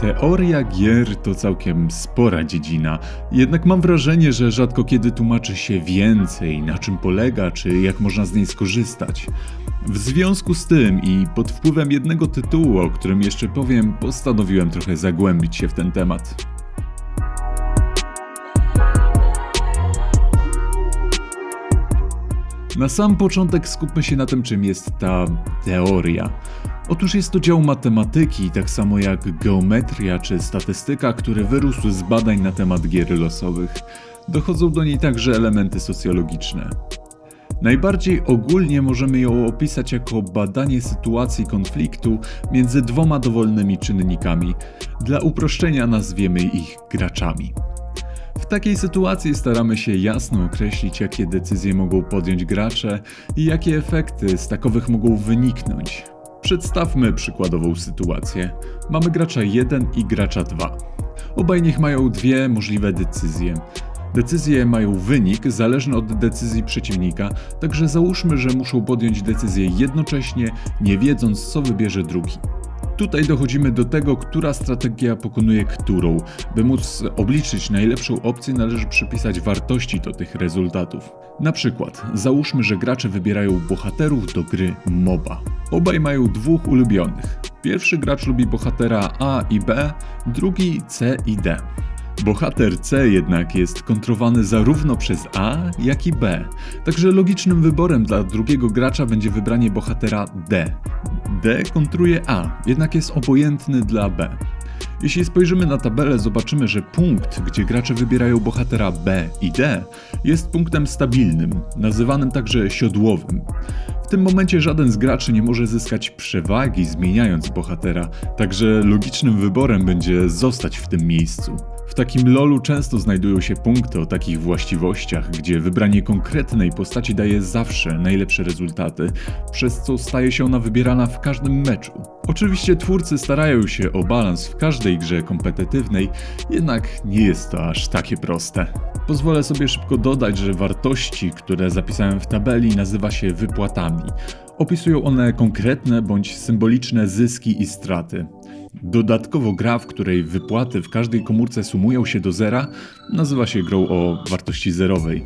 Teoria gier to całkiem spora dziedzina, jednak mam wrażenie, że rzadko kiedy tłumaczy się więcej, na czym polega, czy jak można z niej skorzystać. W związku z tym i pod wpływem jednego tytułu, o którym jeszcze powiem, postanowiłem trochę zagłębić się w ten temat. Na sam początek skupmy się na tym, czym jest ta teoria. Otóż jest to dział matematyki, tak samo jak geometria czy statystyka, który wyrósł z badań na temat gier losowych. Dochodzą do niej także elementy socjologiczne. Najbardziej ogólnie możemy ją opisać jako badanie sytuacji konfliktu między dwoma dowolnymi czynnikami. Dla uproszczenia nazwiemy ich graczami. W takiej sytuacji staramy się jasno określić, jakie decyzje mogą podjąć gracze i jakie efekty z takowych mogą wyniknąć. Przedstawmy przykładową sytuację. Mamy gracza 1 i gracza 2. Obaj niech mają dwie możliwe decyzje. Decyzje mają wynik zależny od decyzji przeciwnika, także załóżmy, że muszą podjąć decyzję jednocześnie, nie wiedząc, co wybierze drugi. Tutaj dochodzimy do tego, która strategia pokonuje którą. By móc obliczyć najlepszą opcję, należy przypisać wartości do tych rezultatów. Na przykład, załóżmy, że gracze wybierają bohaterów do gry MOBA. Obaj mają dwóch ulubionych. Pierwszy gracz lubi bohatera A i B, drugi C i D. Bohater C jednak jest kontrowany zarówno przez A, jak i B. Także logicznym wyborem dla drugiego gracza będzie wybranie bohatera D. D kontruje A, jednak jest obojętny dla B. Jeśli spojrzymy na tabelę, zobaczymy, że punkt, gdzie gracze wybierają bohatera B i D, jest punktem stabilnym, nazywanym także siodłowym. W tym momencie żaden z graczy nie może zyskać przewagi zmieniając bohatera, także logicznym wyborem będzie zostać w tym miejscu. W takim lolu często znajdują się punkty o takich właściwościach, gdzie wybranie konkretnej postaci daje zawsze najlepsze rezultaty, przez co staje się ona wybierana w każdym meczu. Oczywiście twórcy starają się o balans w każdej grze kompetytywnej, jednak nie jest to aż takie proste. Pozwolę sobie szybko dodać, że wartości, które zapisałem w tabeli, nazywa się wypłatami. Opisują one konkretne bądź symboliczne zyski i straty. Dodatkowo gra, w której wypłaty w każdej komórce sumują się do zera, nazywa się grą o wartości zerowej,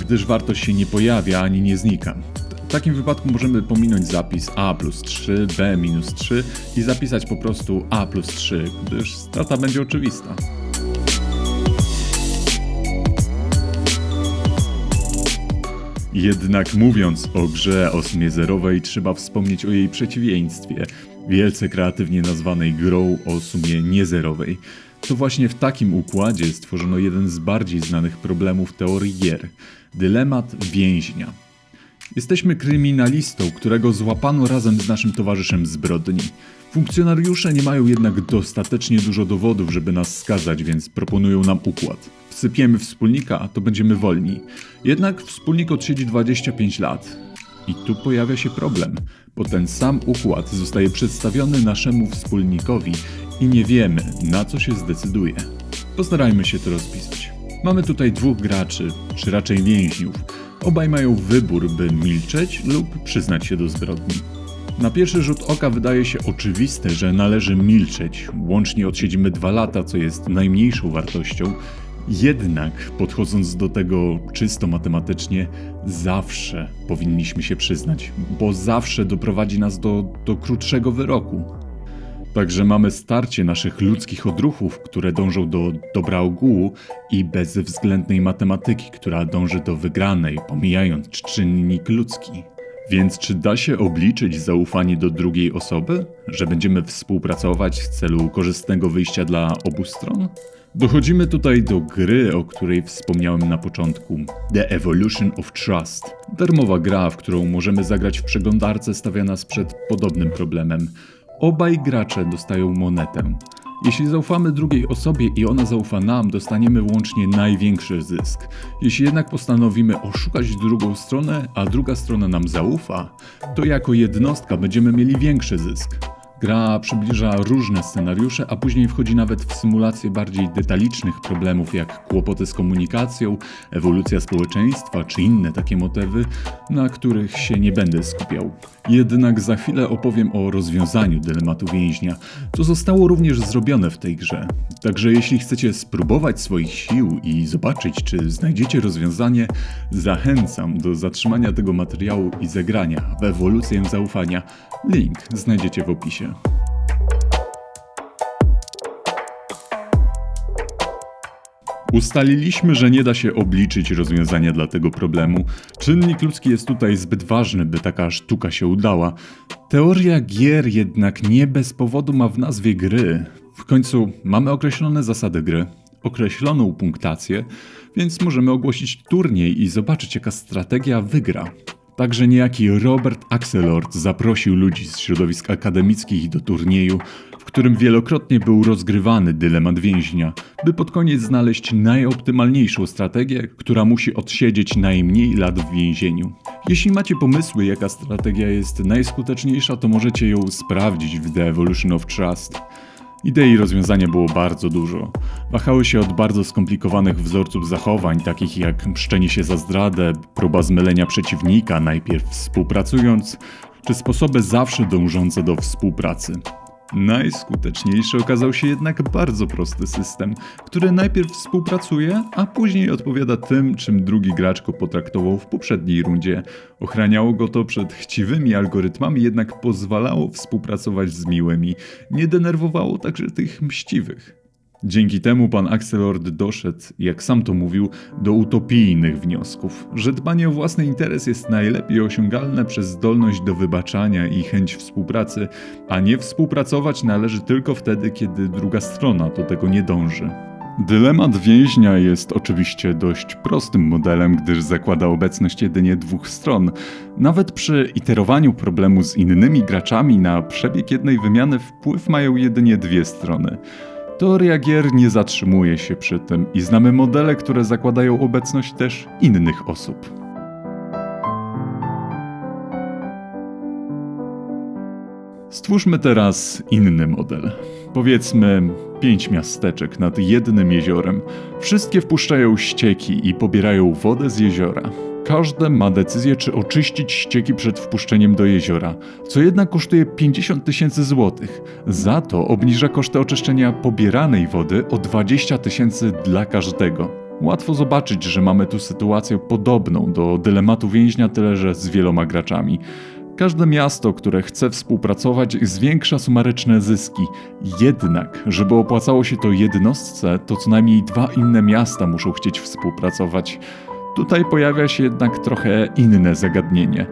gdyż wartość się nie pojawia ani nie znika. W takim wypadku możemy pominąć zapis a plus 3, b minus 3 i zapisać po prostu a plus 3, gdyż strata będzie oczywista. Jednak mówiąc o grze o sumie zerowej, trzeba wspomnieć o jej przeciwieństwie, wielce kreatywnie nazwanej grą o sumie niezerowej. To właśnie w takim układzie stworzono jeden z bardziej znanych problemów teorii gier dylemat więźnia. Jesteśmy kryminalistą, którego złapano razem z naszym towarzyszem zbrodni. Funkcjonariusze nie mają jednak dostatecznie dużo dowodów, żeby nas skazać, więc proponują nam układ. Wsypiemy wspólnika, to będziemy wolni. Jednak wspólnik odsiedzi 25 lat. I tu pojawia się problem, bo ten sam układ zostaje przedstawiony naszemu wspólnikowi i nie wiemy, na co się zdecyduje. Postarajmy się to rozpisać. Mamy tutaj dwóch graczy, czy raczej więźniów. Obaj mają wybór, by milczeć lub przyznać się do zbrodni. Na pierwszy rzut oka wydaje się oczywiste, że należy milczeć. Łącznie odsiedzimy dwa lata, co jest najmniejszą wartością. Jednak, podchodząc do tego czysto matematycznie, zawsze powinniśmy się przyznać, bo zawsze doprowadzi nas do, do krótszego wyroku. Także mamy starcie naszych ludzkich odruchów, które dążą do dobra ogółu i bezwzględnej matematyki, która dąży do wygranej, pomijając czynnik ludzki. Więc czy da się obliczyć zaufanie do drugiej osoby, że będziemy współpracować w celu korzystnego wyjścia dla obu stron? Dochodzimy tutaj do gry, o której wspomniałem na początku. The Evolution of Trust. Darmowa gra, w którą możemy zagrać w przeglądarce, stawia nas przed podobnym problemem. Obaj gracze dostają monetę. Jeśli zaufamy drugiej osobie i ona zaufa nam, dostaniemy łącznie największy zysk. Jeśli jednak postanowimy oszukać drugą stronę, a druga strona nam zaufa, to jako jednostka będziemy mieli większy zysk. Gra przybliża różne scenariusze, a później wchodzi nawet w symulację bardziej detalicznych problemów, jak kłopoty z komunikacją, ewolucja społeczeństwa czy inne takie motywy, na których się nie będę skupiał. Jednak za chwilę opowiem o rozwiązaniu dylematu więźnia, co zostało również zrobione w tej grze. Także jeśli chcecie spróbować swoich sił i zobaczyć, czy znajdziecie rozwiązanie, zachęcam do zatrzymania tego materiału i zagrania w ewolucję zaufania. Link znajdziecie w opisie. Ustaliliśmy, że nie da się obliczyć rozwiązania dla tego problemu. Czynnik ludzki jest tutaj zbyt ważny, by taka sztuka się udała. Teoria gier jednak nie bez powodu ma w nazwie gry. W końcu mamy określone zasady gry, określoną punktację, więc możemy ogłosić turniej i zobaczyć jaka strategia wygra. Także niejaki Robert Axelord zaprosił ludzi z środowisk akademickich do turnieju, w którym wielokrotnie był rozgrywany dylemat więźnia, by pod koniec znaleźć najoptymalniejszą strategię, która musi odsiedzieć najmniej lat w więzieniu. Jeśli macie pomysły, jaka strategia jest najskuteczniejsza, to możecie ją sprawdzić w The Evolution of Trust. Idei rozwiązania było bardzo dużo. Wahały się od bardzo skomplikowanych wzorców zachowań, takich jak mszczenie się za zdradę, próba zmylenia przeciwnika, najpierw współpracując, czy sposoby zawsze dążące do współpracy. Najskuteczniejszy okazał się jednak bardzo prosty system, który najpierw współpracuje, a później odpowiada tym, czym drugi gracz go potraktował w poprzedniej rundzie. Ochraniało go to przed chciwymi algorytmami, jednak pozwalało współpracować z miłymi. Nie denerwowało także tych mściwych. Dzięki temu pan Axelord doszedł, jak sam to mówił, do utopijnych wniosków, że dbanie o własny interes jest najlepiej osiągalne przez zdolność do wybaczania i chęć współpracy, a nie współpracować należy tylko wtedy, kiedy druga strona do tego nie dąży. Dylemat więźnia jest oczywiście dość prostym modelem, gdyż zakłada obecność jedynie dwóch stron. Nawet przy iterowaniu problemu z innymi graczami na przebieg jednej wymiany wpływ mają jedynie dwie strony. Teoria gier nie zatrzymuje się przy tym i znamy modele, które zakładają obecność też innych osób. Stwórzmy teraz inny model. Powiedzmy pięć miasteczek nad jednym jeziorem. Wszystkie wpuszczają ścieki i pobierają wodę z jeziora. Każde ma decyzję, czy oczyścić ścieki przed wpuszczeniem do jeziora, co jednak kosztuje 50 tysięcy złotych. Za to obniża koszty oczyszczenia pobieranej wody o 20 tysięcy dla każdego. Łatwo zobaczyć, że mamy tu sytuację podobną do dylematu więźnia, tyle że z wieloma graczami. Każde miasto, które chce współpracować, zwiększa sumaryczne zyski. Jednak, żeby opłacało się to jednostce, to co najmniej dwa inne miasta muszą chcieć współpracować. Tutaj pojawia się jednak trochę inne zagadnienie,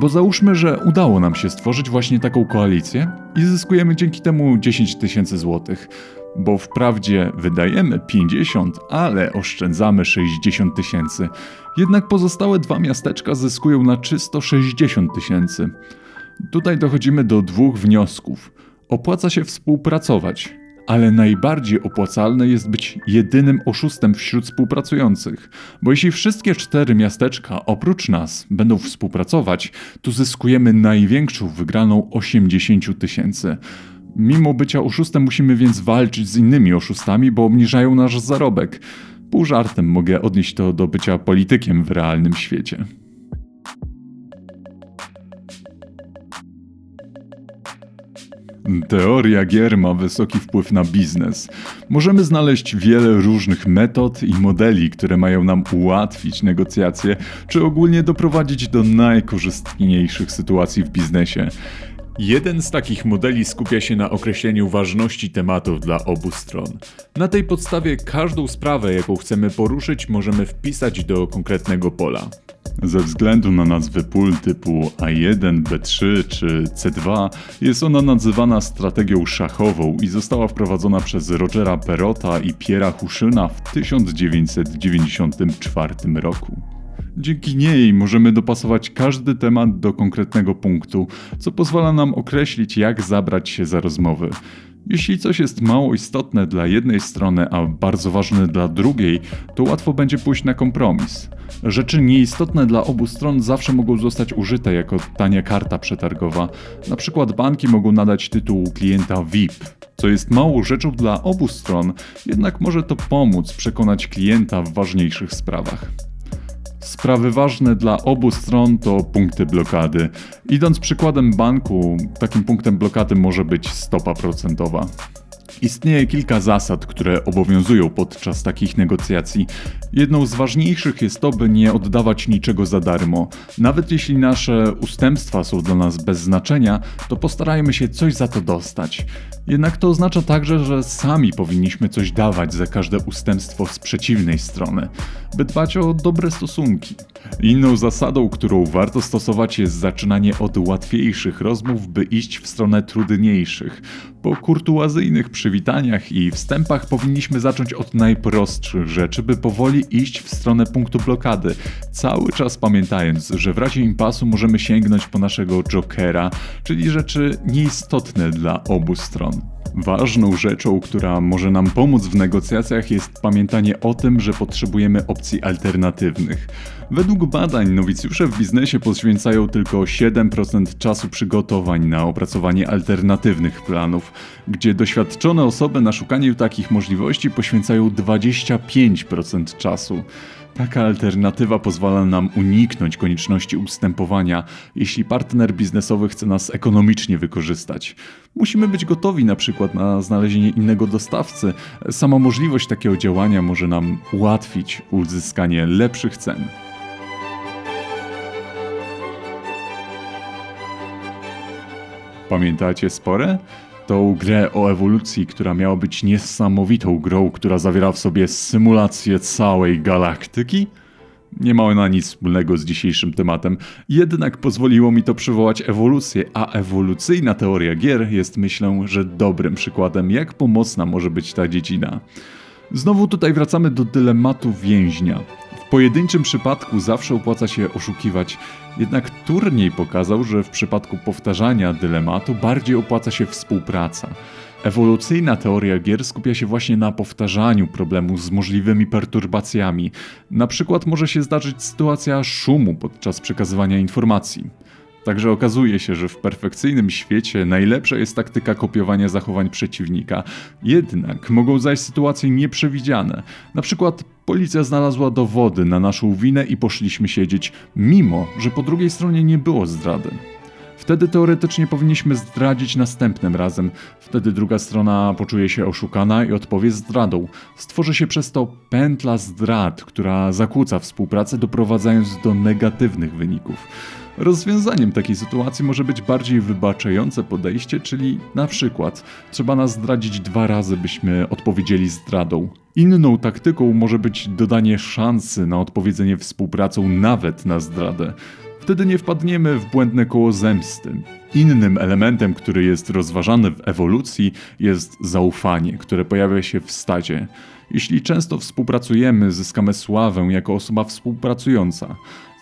bo załóżmy, że udało nam się stworzyć właśnie taką koalicję i zyskujemy dzięki temu 10 tysięcy złotych, bo wprawdzie wydajemy 50, ale oszczędzamy 60 tysięcy. Jednak pozostałe dwa miasteczka zyskują na czysto 60 tysięcy. Tutaj dochodzimy do dwóch wniosków. Opłaca się współpracować, ale najbardziej opłacalne jest być jedynym oszustem wśród współpracujących, bo jeśli wszystkie cztery miasteczka oprócz nas będą współpracować, to zyskujemy największą wygraną 80 tysięcy. Mimo bycia oszustem musimy więc walczyć z innymi oszustami, bo obniżają nasz zarobek. Pół żartem mogę odnieść to do bycia politykiem w realnym świecie. Teoria gier ma wysoki wpływ na biznes. Możemy znaleźć wiele różnych metod i modeli, które mają nam ułatwić negocjacje, czy ogólnie doprowadzić do najkorzystniejszych sytuacji w biznesie. Jeden z takich modeli skupia się na określeniu ważności tematów dla obu stron. Na tej podstawie każdą sprawę, jaką chcemy poruszyć, możemy wpisać do konkretnego pola. Ze względu na nazwy pól typu A1, B3 czy C2 jest ona nazywana strategią szachową i została wprowadzona przez Rogera Perota i Piera Huszyna w 1994 roku. Dzięki niej możemy dopasować każdy temat do konkretnego punktu, co pozwala nam określić, jak zabrać się za rozmowy. Jeśli coś jest mało istotne dla jednej strony, a bardzo ważne dla drugiej, to łatwo będzie pójść na kompromis. Rzeczy nieistotne dla obu stron zawsze mogą zostać użyte jako tania karta przetargowa. Na przykład banki mogą nadać tytuł klienta VIP, co jest małą rzeczą dla obu stron, jednak może to pomóc przekonać klienta w ważniejszych sprawach. Sprawy ważne dla obu stron to punkty blokady. Idąc przykładem banku, takim punktem blokady może być stopa procentowa. Istnieje kilka zasad, które obowiązują podczas takich negocjacji. Jedną z ważniejszych jest to, by nie oddawać niczego za darmo. Nawet jeśli nasze ustępstwa są dla nas bez znaczenia, to postarajmy się coś za to dostać. Jednak to oznacza także, że sami powinniśmy coś dawać za każde ustępstwo z przeciwnej strony, by dbać o dobre stosunki. Inną zasadą, którą warto stosować jest zaczynanie od łatwiejszych rozmów, by iść w stronę trudniejszych. Po kurtuazyjnych przywitaniach i wstępach powinniśmy zacząć od najprostszych rzeczy, by powoli iść w stronę punktu blokady, cały czas pamiętając, że w razie impasu możemy sięgnąć po naszego jokera, czyli rzeczy nieistotne dla obu stron. Ważną rzeczą, która może nam pomóc w negocjacjach jest pamiętanie o tym, że potrzebujemy opcji alternatywnych. Według badań nowicjusze w biznesie poświęcają tylko 7% czasu przygotowań na opracowanie alternatywnych planów, gdzie doświadczone osoby na szukaniu takich możliwości poświęcają 25% czasu. Taka alternatywa pozwala nam uniknąć konieczności ustępowania, jeśli partner biznesowy chce nas ekonomicznie wykorzystać. Musimy być gotowi na przykład na znalezienie innego dostawcy. Sama możliwość takiego działania może nam ułatwić uzyskanie lepszych cen. Pamiętacie spore? Tą grę o ewolucji, która miała być niesamowitą grą, która zawiera w sobie symulację całej galaktyki? Nie ma ona nic wspólnego z dzisiejszym tematem, jednak pozwoliło mi to przywołać ewolucję, a ewolucyjna teoria gier jest myślę, że dobrym przykładem, jak pomocna może być ta dziedzina. Znowu tutaj wracamy do dylematu więźnia. Pojedynczym przypadku zawsze opłaca się oszukiwać, jednak turniej pokazał, że w przypadku powtarzania dylematu bardziej opłaca się współpraca. Ewolucyjna teoria gier skupia się właśnie na powtarzaniu problemu z możliwymi perturbacjami. Na przykład może się zdarzyć sytuacja szumu podczas przekazywania informacji. Także okazuje się, że w perfekcyjnym świecie najlepsza jest taktyka kopiowania zachowań przeciwnika. Jednak mogą zajść sytuacje nieprzewidziane. Na przykład policja znalazła dowody na naszą winę i poszliśmy siedzieć, mimo że po drugiej stronie nie było zdrady. Wtedy teoretycznie powinniśmy zdradzić następnym razem. Wtedy druga strona poczuje się oszukana i odpowie zdradą. Stworzy się przez to pętla zdrad, która zakłóca współpracę, doprowadzając do negatywnych wyników. Rozwiązaniem takiej sytuacji może być bardziej wybaczające podejście, czyli na przykład trzeba nas zdradzić dwa razy, byśmy odpowiedzieli zdradą. Inną taktyką może być dodanie szansy na odpowiedzenie współpracą nawet na zdradę. Wtedy nie wpadniemy w błędne koło zemsty. Innym elementem, który jest rozważany w ewolucji, jest zaufanie, które pojawia się w stadzie. Jeśli często współpracujemy, zyskamy sławę jako osoba współpracująca.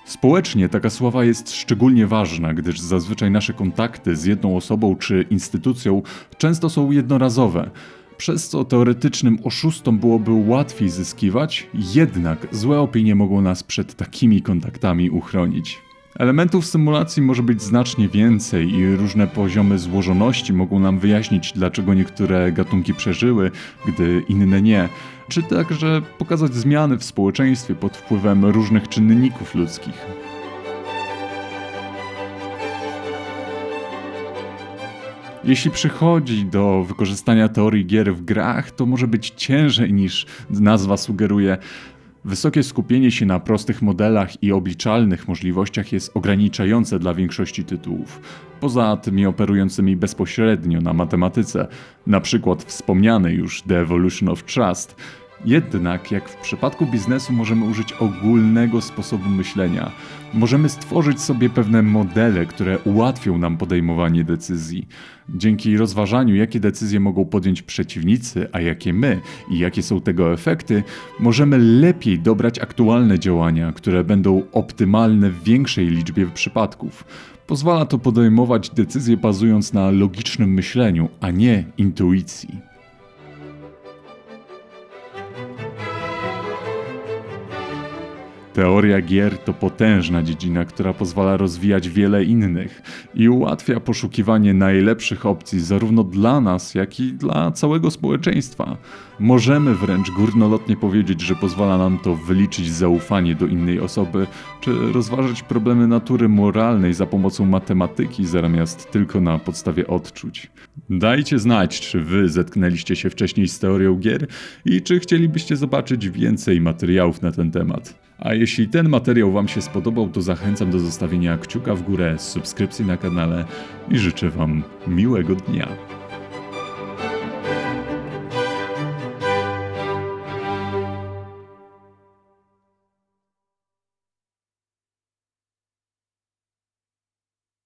Społecznie taka sława jest szczególnie ważna, gdyż zazwyczaj nasze kontakty z jedną osobą czy instytucją często są jednorazowe, przez co teoretycznym oszustom byłoby łatwiej zyskiwać, jednak złe opinie mogą nas przed takimi kontaktami uchronić. Elementów symulacji może być znacznie więcej i różne poziomy złożoności mogą nam wyjaśnić, dlaczego niektóre gatunki przeżyły, gdy inne nie, czy także pokazać zmiany w społeczeństwie pod wpływem różnych czynników ludzkich. Jeśli przychodzi do wykorzystania teorii gier w grach, to może być ciężej niż nazwa sugeruje. Wysokie skupienie się na prostych modelach i obliczalnych możliwościach jest ograniczające dla większości tytułów. Poza tymi operującymi bezpośrednio na matematyce, na przykład wspomniany już The Evolution of Trust, Jednak, jak w przypadku biznesu, możemy użyć ogólnego sposobu myślenia. Możemy stworzyć sobie pewne modele, które ułatwią nam podejmowanie decyzji. Dzięki rozważaniu, jakie decyzje mogą podjąć przeciwnicy, a jakie my i jakie są tego efekty, możemy lepiej dobrać aktualne działania, które będą optymalne w większej liczbie przypadków. Pozwala to podejmować decyzje bazując na logicznym myśleniu, a nie intuicji. Teoria gier to potężna dziedzina, która pozwala rozwijać wiele innych i ułatwia poszukiwanie najlepszych opcji zarówno dla nas, jak i dla całego społeczeństwa. Możemy wręcz górnolotnie powiedzieć, że pozwala nam to wyliczyć zaufanie do innej osoby, czy rozważać problemy natury moralnej za pomocą matematyki zamiast tylko na podstawie odczuć. Dajcie znać, czy wy zetknęliście się wcześniej z teorią gier i czy chcielibyście zobaczyć więcej materiałów na ten temat. A jeśli ten materiał Wam się spodobał, to zachęcam do zostawienia kciuka w górę, subskrypcji na kanale i życzę Wam miłego dnia.